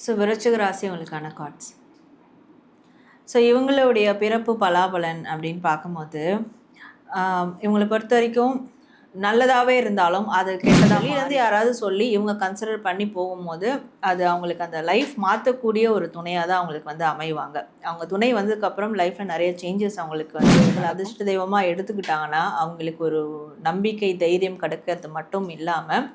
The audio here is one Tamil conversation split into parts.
ஸோ விருச்சிக ராசி உங்களுக்கான கார்ட்ஸ் ஸோ இவங்களுடைய பிறப்பு பலாபலன் அப்படின்னு பார்க்கும்போது இவங்களை பொறுத்த வரைக்கும் நல்லதாகவே இருந்தாலும் அது கெட்டதாக இருந்து யாராவது சொல்லி இவங்க கன்சிடர் பண்ணி போகும்போது அது அவங்களுக்கு அந்த லைஃப் மாற்றக்கூடிய ஒரு துணையாக தான் அவங்களுக்கு வந்து அமைவாங்க. அவங்க துணை வந்ததுக்கப்புறம் லைஃப்பில் நிறைய சேஞ்சஸ் அவங்களுக்கு வந்து அதிர்ஷ்ட தெய்வமாக எடுத்துக்கிட்டாங்கன்னா அவங்களுக்கு ஒரு நம்பிக்கை தைரியம் கிடைக்கிறது மட்டும் இல்லாமல்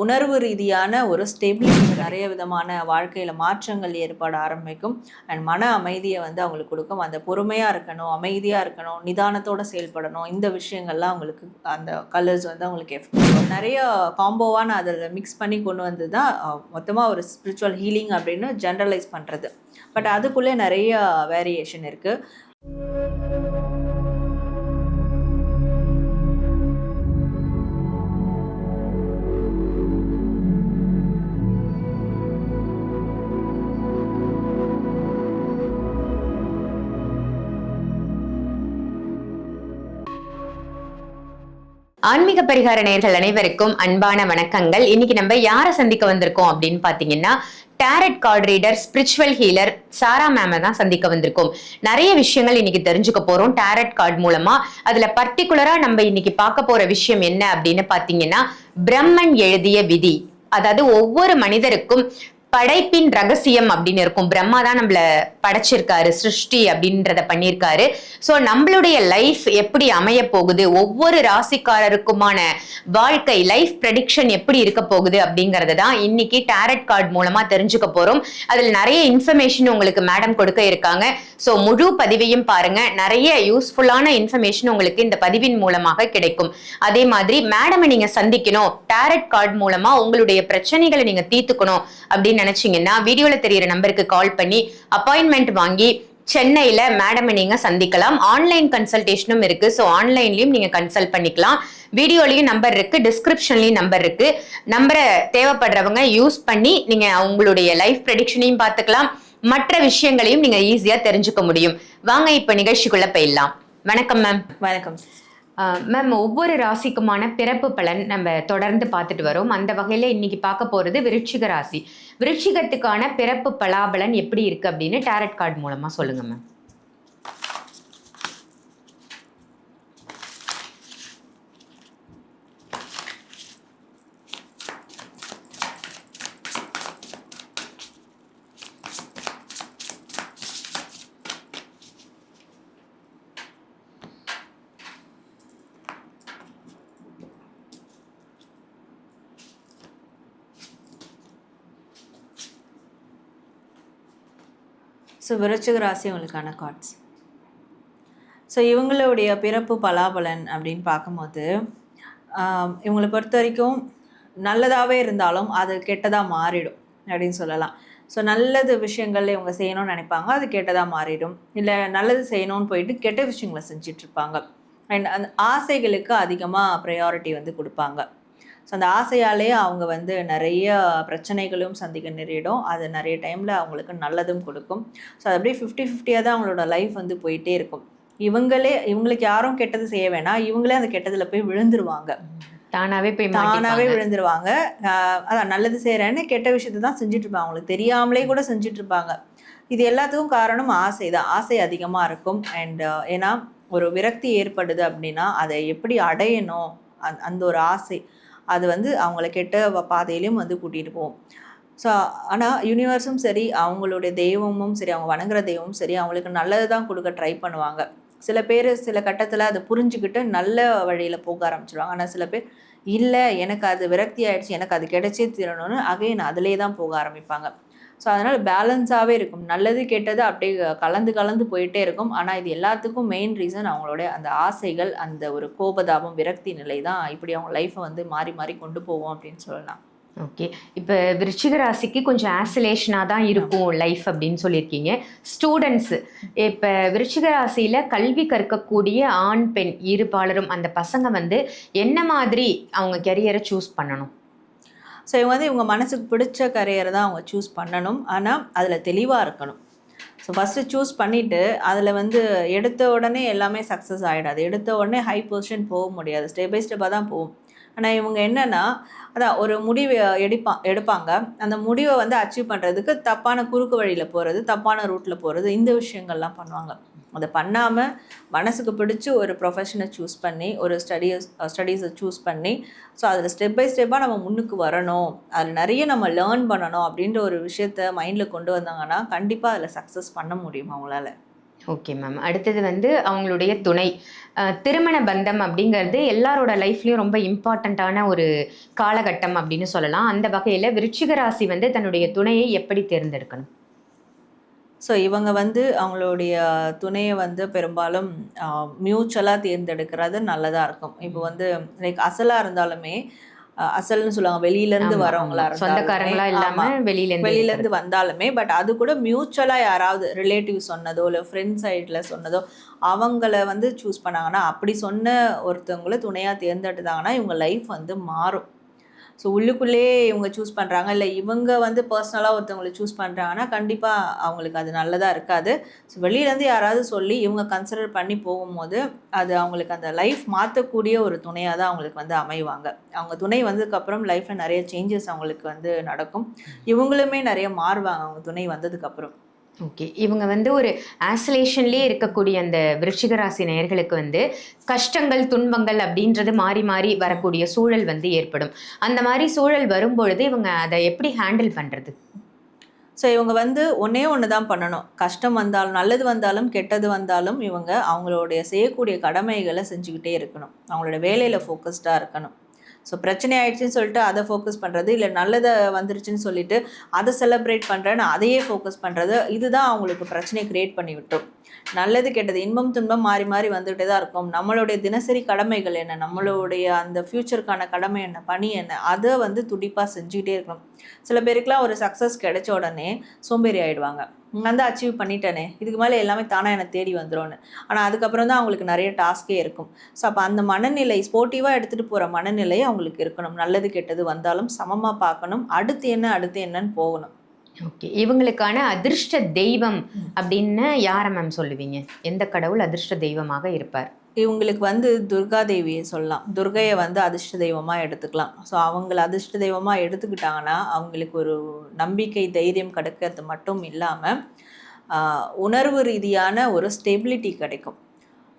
உணர்வு ரீதியான ஒரு ஸ்டெபிலிட்டி நிறைய விதமான வாழ்க்கையில் மாற்றங்கள் ஏற்பட ஆரம்பிக்கும். அண்ட் மன அமைதியை வந்து அவங்களுக்கு கொடுக்கும். அந்த பொறுமையாக இருக்கணும் அமைதியாக இருக்கணும் நிதானத்தோடு செயல்படணும். இந்த விஷயங்கள்லாம் அவங்களுக்கு அந்த கலர்ஸ் வந்து அவங்களுக்கு எஃபெக்ட் நிறைய நான் அதில் மிக்ஸ் பண்ணி கொண்டு வந்து தான் மொத்தமாக ஒரு ஸ்பிரிச்சுவல் ஹீலிங் அப்படின்னு ஜென்ரலைஸ் பண்ணுறது பட் அதுக்குள்ளே நிறைய வேரியேஷன் இருக்குது ஆன்மீக பரிகார நேர்கள் அனைவருக்கும் அன்பான வணக்கங்கள். இன்னைக்கு நம்ம யாரை சந்திக்க வந்திருக்கோம் அப்படின்னு பாத்தீங்கன்னா tarot card reader spiritual healer Sara மேம தான் சந்திக்க வந்திருக்கோம். நிறைய விஷயங்கள் இன்னைக்கு தெரிஞ்சுக்க போறோம் டேரட் கார்டு மூலமா. அதுல பர்டிகுலரா நம்ம இன்னைக்கு பார்க்க போற விஷயம் என்ன அப்படின்னு பாத்தீங்கன்னா பிரம்மன் எழுதிய விதி. அதாவது ஒவ்வொரு மனிதருக்கும் படைப்பின் ரகசியம் அப்படின்னு இருக்கும். பிரம்மா தான் நம்மள படைச்சிருக்காரு சிருஷ்டி அப்படின்றத பண்ணியிருக்காரு ஸோ நம்மளுடைய லைஃப் எப்படி அமைய போகுது? ஒவ்வொரு ராசிக்காரருக்குமான வாழ்க்கை லைஃப் ப்ரெடிக்ஷன் எப்படி இருக்க போகுது அப்படிங்கறத தான் இன்னைக்கு டேரட் கார்டு மூலமா தெரிஞ்சுக்க போறோம். அதில் நிறைய இன்ஃபர்மேஷன் உங்களுக்கு மேடம் கொடுக்க இருக்காங்க. ஸோ முழு பதிவையும் பாருங்க. நிறைய யூஸ்ஃபுல்லான இன்ஃபர்மேஷன் உங்களுக்கு இந்த பதிவின் மூலமாக கிடைக்கும். அதே மாதிரி மேடமை நீங்க சந்திக்கணும். டேரட் கார்டு மூலமா உங்களுடைய பிரச்சனைகளை நீங்க தீர்த்துக்கணும் அப்படின்னு நினைச்சீங்கன்னா வீடியோல தெரியிற நம்பருக்கு கால் பண்ணி அப்பாயின்மெண்ட் வாங்கி சென்னையில மேடமை நீங்க சந்திக்கலாம். ஆன்லைன் கன்சல்டேஷனும் இருக்கு. ஸோ ஆன்லைன்லயும் நீங்க கன்சல்ட் பண்ணிக்கலாம். வீடியோலையும் நம்பர் இருக்கு. டிஸ்கிரிப்ஷன்லயும் நம்பர் இருக்கு. நம்பரை தேவைப்படுறவங்க யூஸ் பண்ணி நீங்க உங்களுடைய லைஃப் ப்ரெடிக்ஷனையும் பார்த்துக்கலாம். மற்ற விஷயங்களையும் நீங்க ஈஸியா தெரிஞ்சுக்க முடியும். வாங்க இப்ப நிகழ்ச்சிக்குள்ள போயிடலாம். வணக்கம் மேம் வணக்கம் மேம் ஒவ்வொரு ராசிக்குமான பிறப்பு பலன் நம்ம தொடர்ந்து பார்த்துட்டு வரோம். அந்த வகையில இன்னைக்கு பார்க்க போறது விருச்சிக ராசி. விருட்சிகத்துக்கான பிறப்பு பலாபலன் எப்படி இருக்கு அப்படின்னு டேரட் கார்டு மூலமாக சொல்லுங்க மேம் ஸோ விருச்சிக ராசி உங்களுக்கான கார்ட்ஸ் ஸோ இவங்களுடைய பிறப்பு பலாபலன் அப்படின்னு பார்க்கும்போது இவங்களை பொறுத்த வரைக்கும் நல்லதாகவே இருந்தாலும் அது கெட்டதாக மாறிடும் அப்படின்னு சொல்லலாம். ஸோ நல்லது விஷயங்கள் இவங்க செய்யணும்னு நினைப்பாங்க அது கெட்டதாக மாறிடும். இல்லை நல்லது செய்யணும்னு போயிட்டு கெட்ட விஷயங்களை செஞ்சிட்ருப்பாங்க அண்ட் அந்த ஆசைகளுக்கு அதிகமாக ப்ரையாரிட்டி வந்து கொடுப்பாங்க. ஸோ அந்த ஆசையாலே அவங்க வந்து நிறைய பிரச்சனைகளும் சந்திக்க நேரிடும். அது நிறைய டைமில் அவங்களுக்கு நல்லதும் கொடுக்கும். ஸோ அது அப்படியே ஃபிஃப்டி ஃபிஃப்டியாக தான் அவங்களோட லைஃப் வந்து போயிட்டே இருக்கும். இவங்களே இவங்களுக்கு யாரும் கெட்டது செய்ய வேணாம். இவங்களே அந்த கெட்டதில் போய் விழுந்துருவாங்க. தானாவே போய் தானாவே மாட்டிப்பாங்க. விழுந்துருவாங்க அதான் நல்லது செய்கிறேன்னு கெட்ட விஷயத்தை தான் செஞ்சுட்டு இருப்பாங்க அவங்களுக்கு தெரியாமலே கூட செஞ்சுட்டு இருப்பாங்க இது எல்லாத்துக்கும் காரணம் ஆசை தான். ஆசை அதிகமாக இருக்கும். அண்ட் ஏன்னா ஒரு விரக்தி ஏற்படுது அப்படின்னா அதை எப்படி அடையணும்? அந் அந்த ஒரு ஆசை. அது வந்து அவங்கள கெட்ட பாதையிலையும் வந்து கூட்டிகிட்டு போகும். ஸோ ஆனால் யூனிவர்ஸும் சரி அவங்களுடைய தெய்வமும் சரி அவங்க வணங்குற தெய்வமும் சரி அவங்களுக்கு நல்லது தான் கொடுக்க ட்ரை பண்ணுவாங்க. சில பேர் சில கட்டத்தில் அதை புரிஞ்சுக்கிட்டு நல்ல வழியில் போக ஆரம்பிச்சிடுவாங்க ஆனால் சில பேர் இல்லை எனக்கு அது விரக்தி ஆயிடுச்சு எனக்கு அது கிடைச்சே தீரணும்னு அகைன் அதிலே தான் போக ஆரம்பிப்பாங்க. ஸோ அதனால் பேலன்ஸாகவே இருக்கும். நல்லது கெட்டது அப்படியே கலந்து கலந்து போயிட்டே இருக்கும். ஆனால் இது எல்லாத்துக்கும் மெயின் ரீசன் அவங்களுடைய அந்த ஆசைகள் அந்த ஒரு கோபதாபம் விரக்தி நிலை தான் இப்படி அவங்க லைஃப்பை வந்து மாறி மாறி கொண்டு போவோம் அப்படின்னு சொல்லலாம். ஓகே இப்போ விருச்சிக ராசிக்கு கொஞ்சம் ஆசிலேஷனாக தான் இருக்கும் லைஃப் அப்படின்னு சொல்லியிருக்கீங்க. ஸ்டூடெண்ட்ஸ் இப்போ விருச்சிக ராசியில் கல்வி கற்கக்கூடிய ஆண் பெண் இருபாலரும் அந்த பசங்க வந்து என்ன மாதிரி அவங்க கெரியரை சூஸ் பண்ணணும்? ஸோ இவங்க வந்து இவங்க மனசுக்கு பிடிச்ச கரியரை தான் அவங்க சூஸ் பண்ணணும். ஆனால் அதில் தெளிவாக இருக்கணும். ஸோ ஃபஸ்ட்டு சூஸ் பண்ணிவிட்டு அதில் வந்து எடுத்த உடனே எல்லாமே சக்ஸஸ் ஆகிடாது எடுத்த உடனே ஹை பொசிஷன் போக முடியாது. ஸ்டெப் பை ஸ்டெப்பாக தான் போகும். ஆனால் இவங்க என்னன்னா அதான் ஒரு முடிவு எடுப்பா எடுப்பாங்க. அந்த முடிவை வந்து அச்சீவ் பண்ணுறதுக்கு தப்பான குறுக்கு வழியில் போகிறது தப்பான ரூட்டில் போகிறது இந்த விஷயங்கள்லாம் பண்ணுவாங்க. அதை பண்ணாமல் மனசுக்கு பிடிச்சி ஒரு ப்ரொஃபஷனை சூஸ் பண்ணி ஒரு ஸ்டடிஸ் ஸ்டடீஸை சூஸ் பண்ணி ஸோ அதில் ஸ்டெப் பை ஸ்டெப்பாக நம்ம முன்னுக்கு வரணும். அதில் நிறைய நம்ம லேர்ன் பண்ணணும் அப்படின்ற ஒரு விஷயத்த மைண்டில் கொண்டு வந்தாங்கன்னா கண்டிப்பாக அதில் சக்ஸஸ் பண்ண முடியும் அவங்களால ஓகே மேம் அடுத்தது வந்து அவங்களுடைய துணை. திருமண பந்தம் அப்படிங்கிறது எல்லாரோட லைஃப்லேயும் ரொம்ப இம்பார்ட்டண்ட்டான ஒரு காலகட்டம் அப்படின்னு சொல்லலாம். அந்த வகையில் விருச்சிக ராசி வந்து தன்னுடைய துணையை எப்படி தேர்ந்தெடுக்கணும்? ஸோ இவங்க வந்து அவங்களுடைய துணையை வந்து பெரும்பாலும் மியூச்சுவலாக தேர்ந்தெடுக்கிறது நல்லதாக இருக்கும் இப்போ வந்து லைக் அசலாக இருந்தாலுமே அசல்னு சொல்லுவாங்க வெளியிலேருந்து வரவங்களா. சொந்தக்காரங்களா இருந்தாலுமே, இல்லாம ஆமா. வெளியில இருந்து வெளியில இருந்து வந்தாலுமே பட் அது கூட மியூச்சுவலா யாராவது ரிலேட்டிவ் சொன்னதோ இல்லை ஃப்ரெண்ட் சைடில் சொன்னதோ அவங்கள வந்து சூஸ் பண்ணாங்கன்னா அப்படி சொன்ன ஒருத்தவங்கள துணையா தேர்ந்தெடுத்தாங்கன்னா இவங்க லைஃப் வந்து மாறும் ஸோ உள்ளுக்குள்ளேயே இவங்க சூஸ் பண்ணுறாங்க இல்லை இவங்க வந்து பர்சனலாக ஒருத்தவங்களை சூஸ் பண்ணுறாங்கன்னா கண்டிப்பாக அவங்களுக்கு அது நல்லதாக இருக்காது. ஸோ வெளியிலேருந்து யாராவது சொல்லி இவங்க கன்சிடர் பண்ணி போகும்போது அது அவங்களுக்கு அந்த லைஃப் மாற்றக்கூடிய ஒரு துணையாக தான் அவங்களுக்கு வந்து அமைவாங்க. அவங்க துணை வந்ததுக்கப்புறம் லைஃப்பில் நிறைய சேஞ்சஸ் அவங்களுக்கு வந்து நடக்கும். இவங்களுமே நிறைய மாறுவாங்க. அவங்க துணை வந்ததுக்கப்புறம். ஓகே இவங்க வந்து ஒரு ஆசலேஷன்லேயே இருக்கக்கூடிய அந்த விருச்சிக நேயர்களுக்கு வந்து கஷ்டங்கள் துன்பங்கள் அப்படின்றது மாறி மாறி வரக்கூடிய சூழல் வந்து ஏற்படும். அந்த மாதிரி சூழல் வரும்பொழுது இவங்க அதை எப்படி ஹேண்டில் பண்ணுறது ஸோ இவங்க வந்து ஒன்றே ஒன்று தான் பண்ணணும். கஷ்டம் வந்தாலும் நல்லது வந்தாலும் கெட்டது வந்தாலும் இவங்க அவங்களுடைய செய்யக்கூடிய கடமைகளை செஞ்சுக்கிட்டே இருக்கணும். அவங்களோட வேலையில் ஃபோக்கஸ்டாக இருக்கணும். ஸோ பிரச்சனை ஆயிடுச்சுன்னு சொல்லிட்டு அதை ஃபோக்கஸ் பண்ணுறது இல்லை நல்லதை வந்துருச்சுன்னு சொல்லிட்டு அதை செலிப்ரேட் பண்ணுறேன்னு அதையே ஃபோக்கஸ் பண்ணுறது இதுதான் அவங்களுக்கு பிரச்சனையை கிரியேட் பண்ணி விட்டோம். நல்லது கெட்டது இன்பம் துன்பம் மாறி மாறி வந்துகிட்டே தான் இருக்கும். நம்மளுடைய தினசரி கடமைகள் என்ன? நம்மளுடைய அந்த ஃப்யூச்சருக்கான கடமை என்ன? பணி என்ன? அதை வந்து துடிப்பாக செஞ்சுக்கிட்டே இருக்கணும். சில பேருக்குலாம் ஒரு சக்ஸஸ் கிடைச்ச உடனே சோம்பேறி ஆகிடுவாங்க வந்து அச்சீவ் பண்ணிட்டேனே இதுக்கு மேலே எல்லாமே தானாக என்னை தேடி வந்துடும்னு ஆனால் அதுக்கப்புறம் தான் அவங்களுக்கு நிறைய டாஸ்கே இருக்கும். ஸோ அப்போ அந்த மனநிலை ஸ்போர்ட்டிவாக எடுத்துகிட்டு போகிற மனநிலை அவங்களுக்கு இருக்கணும். நல்லது கெட்டது வந்தாலும் சமமாக பார்க்கணும். அடுத்து என்ன அடுத்து என்னன்னு போகணும். ஓகே இவங்களுக்கான அதிர்ஷ்ட தெய்வம் அப்படின்னு யாரை மேம் சொல்லுவீங்க? எந்த கடவுள் அதிர்ஷ்ட தெய்வமாக இருப்பார்? இவங்களுக்கு வந்து துர்கா தேவியை சொல்லலாம். துர்கையை வந்து அதிர்ஷ்ட தெய்வமாக எடுத்துக்கலாம். ஸோ அவங்கள அதிர்ஷ்ட தெய்வமாக எடுத்துக்கிட்டாங்கன்னா அவங்களுக்கு ஒரு நம்பிக்கை தைரியம் கிடைக்கிறது மட்டும் இல்லாமல் உணர்வு ரீதியான ஒரு ஸ்டெபிலிட்டி கிடைக்கும்.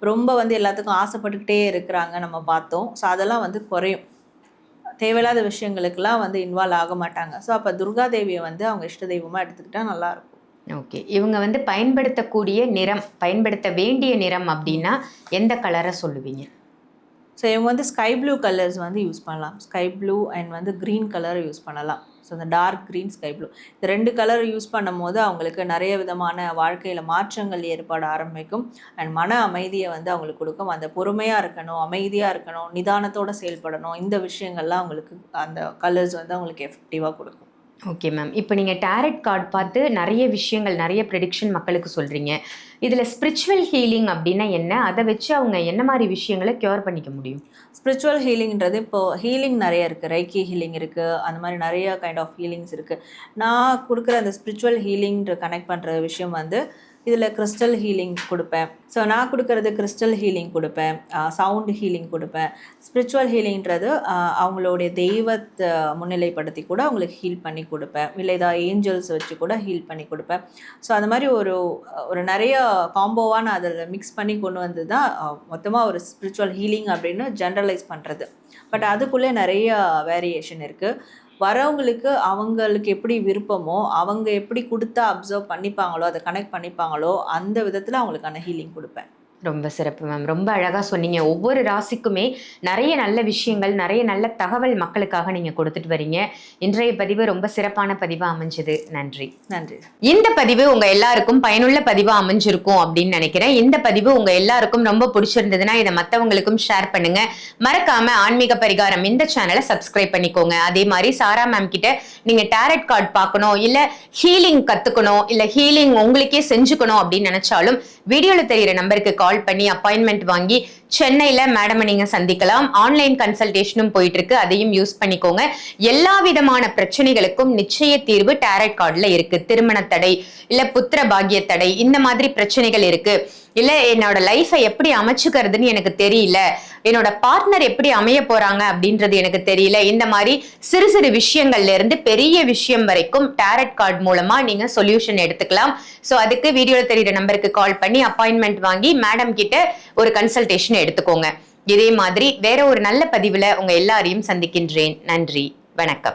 ரொம்ப வந்து எல்லாத்துக்கும் ஆசைப்பட்டுக்கிட்டே இருக்கிறாங்க நம்ம பார்த்தோம். ஸோ அதெல்லாம் வந்து குறையும். தேவையில்லாத விஷயங்களுக்கெல்லாம் வந்து இன்வால்வ் ஆக மாட்டாங்க. ஸோ அப்போ துர்கா தேவியை வந்து அவங்க இஷ்ட தெய்வமாக எடுத்துக்கிட்டா நல்லாயிருக்கும் ஓகே இவங்க வந்து பயன்படுத்தக்கூடிய நிறம் பயன்படுத்த வேண்டிய நிறம் அப்படின்னா எந்த கலரை சொல்லுவீங்க? ஸோ இவங்க வந்து ஸ்கை ப்ளூ கலர்ஸ் வந்து யூஸ் பண்ணலாம். ஸ்கை ப்ளூ அண்ட் வந்து க்ரீன் கலர் யூஸ் பண்ணலாம். ஸோ அந்த டார்க் க்ரீன் ஸ்கை ப்ளூ இந்த ரெண்டு கலர் யூஸ் பண்ணும்போது அவங்களுக்கு நிறைய விதமான வாழ்க்கையில் மாற்றங்கள் ஏற்பட ஆரம்பிக்கும். அண்ட் மன அமைதியை வந்து அவங்களுக்கு கொடுக்கும். அந்த பொறுமையாக இருக்கணும் அமைதியாக இருக்கணும் நிதானத்தோட செயல்படணும். இந்த விஷயங்கள்லாம் அவங்களுக்கு அந்த கலர்ஸ் வந்து அவங்களுக்கு எஃபெக்டிவாக கொடுக்கும். ஓகே மேம் இப்போ நீங்கள் டேரட் கார்டு பார்த்து நிறைய விஷயங்கள் நிறைய ப்ரெடிக்ஷன் மக்களுக்கு சொல்கிறீங்க இதில் ஸ்பிரிச்சுவல் ஹீலிங் அப்படின்னா என்ன? அதை வச்சு அவங்க என்ன மாதிரி விஷயங்களை க்யூர் பண்ணிக்க முடியும்? ஸ்பிரிச்சுவல் ஹீலிங்ன்றது இப்போது ஹீலிங் நிறைய இருக்குது ரைக்கி ஹீலிங் இருக்குது அந்த மாதிரி நிறைய கைண்ட் ஆஃப் ஹீலிங்ஸ் இருக்குது நான் கொடுக்குற அந்த ஸ்பிரிச்சுவல் ஹீலிங்ன்ற கனெக்ட் பண்ணுற விஷயம் வந்து இதில் கிறிஸ்டல் ஹீலிங் கொடுப்பேன். ஸோ நான் கொடுக்கறது கிறிஸ்டல் ஹீலிங் கொடுப்பேன். சவுண்டு ஹீலிங் கொடுப்பேன். ஸ்பிரிச்சுவல் ஹீலிங்ன்றது அவங்களுடைய தெய்வத்தை முன்னிலைப்படுத்தி கூட அவங்களுக்கு ஹீல் பண்ணி கொடுப்பேன். இல்லை ஏதாவது ஏஞ்சல்ஸ் வச்சு கூட ஹீல் பண்ணி கொடுப்பேன். ஸோ அந்த மாதிரி ஒரு ஒரு நிறைய காம்போவாக நான் அதில் மிக்ஸ் பண்ணி கொண்டு வந்து தான் மொத்தமாக ஒரு ஸ்பிரிச்சுவல் ஹீலிங் அப்படின்னு ஜென்ரலைஸ் பண்ணுறது பட் அதுக்குள்ளே நிறைய வேரியேஷன் இருக்குது வரவங்களுக்கு அவங்களுக்கு எப்படி விருப்பமோ அவங்க எப்படி கொடுத்தா அப்சர்வ் பண்ணிப்பாங்களோ அதை கனெக்ட் பண்ணிப்பாங்களோ அந்த விதத்தில் அவங்களுக்கான ஹீலிங் கொடுப்பேன். ரொம்ப சிறப்பு மேம் ரொம்ப அழகாக சொன்னீங்க. ஒவ்வொரு ராசிக்குமே நிறைய நல்ல விஷயங்கள் நிறைய நல்ல தகவல் மக்களுக்காக நீங்கள் கொடுத்துட்டு வரீங்க. இன்றைய பதிவு ரொம்ப சிறப்பான பதிவாக அமைஞ்சது. நன்றி. நன்றி. இந்த பதிவு உங்க எல்லாருக்கும் பயனுள்ள பதிவா அமைஞ்சிருக்கும் அப்படின்னு நினைக்கிறேன். இந்த பதிவு உங்க எல்லாருக்கும் ரொம்ப பிடிச்சிருந்ததுன்னா இதை மத்தவங்களுக்கும் ஷேர் பண்ணுங்க. மறக்காம ஆன்மீக பரிகாரம் இந்த சேனலை சப்ஸ்கிரைப் பண்ணிக்கோங்க. அதே மாதிரி சாரா மேம் கிட்ட நீங்க டேரட் கார்டு பார்க்கணும் இல்ல ஹீலிங் கத்துக்கணும் இல்ல ஹீலிங் உங்களுக்கே செஞ்சுக்கணும் அப்படின்னு நினைச்சாலும் வீடியோல தெரியிற நம்பருக்கு கால் பண்ணி அப்பாயின்மெண்ட் வாங்கி சென்னையில மேடம் நீங்க சந்திக்கலாம். ஆன்லைன் கன்சல்டேஷனும் போயிட்டு இருக்கு அதையும் யூஸ் பண்ணிக்கோங்க. எல்லா விதமான பிரச்சனைகளுக்கும் நிச்சய தீர்வு டேரட் கார்டுல இருக்கு. திருமண தடை இல்ல புத்திர பாகிய தடை இந்த மாதிரி பிரச்சனைகள் இருக்கு. இல்ல என்னோட லைஃபை எப்படி அமைச்சுக்கிறதுன்னு எனக்கு தெரியல. என்னோட பார்ட்னர் எப்படி அமைய போறாங்க அப்படின்றது எனக்கு தெரியல. இந்த மாதிரி சிறு சிறு விஷயங்கள்ல இருந்து பெரிய விஷயம் வரைக்கும் டேரட் கார்டு மூலமா நீங்க சொல்யூஷன் எடுத்துக்கலாம். சோ அதுக்கு வீடியோல தெரியுற நம்பருக்கு கால் பண்ணி அப்பாயின்மெண்ட் வாங்கி மேடம் கிட்ட ஒரு கன்சல்டேஷன் எடுத்துக்கோங்க. இதே மாதிரி வேற ஒரு நல்ல பதிவுல உங்க எல்லாரையும் சந்திக்கின்றேன். நன்றி. வணக்கம்.